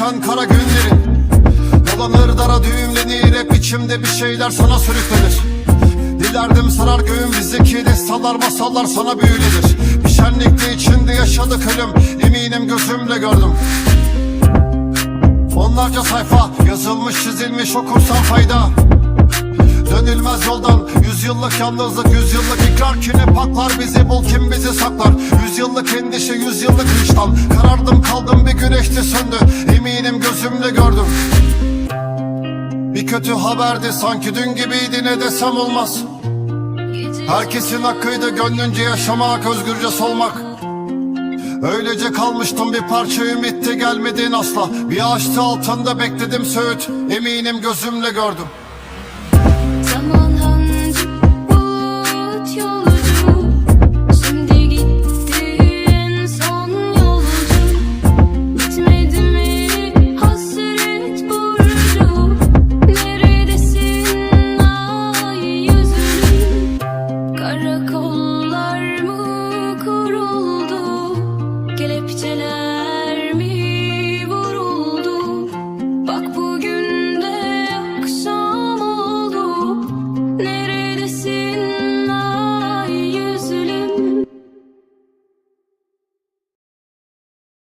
yan kara günlerin Dolanır dara düğümlenir. Hep içimde bir şeyler sana sürüklenir. Dilerdim sarar göğüm bizdeki destalar masallar sana büyülenir. Bir şenlikte içinde yaşadık ölüm eminim gözümle gördüm. Onlarca sayfa yazılmış çizilmiş okursan fayda. Dönülmez yoldan Yüzyıllık yalnızlık Yüzyıllık ikrar. Kini paklar bizi bul kim bizi saklar yıllık endişe yüz yıllık kıştan Karardım kaldım bir güneşte söndü. Eminim gözümle gördüm. Bir kötü haberdi sanki dün gibiydi ne desem olmaz. Herkesin hakkıydı gönlünce yaşamak özgürce solmak. Öylece kalmıştım bir parça ümitti gelmedin asla. Bir ağaçtı altında bekledim söğüt eminim gözümle gördüm. Zaman hancı, but yolu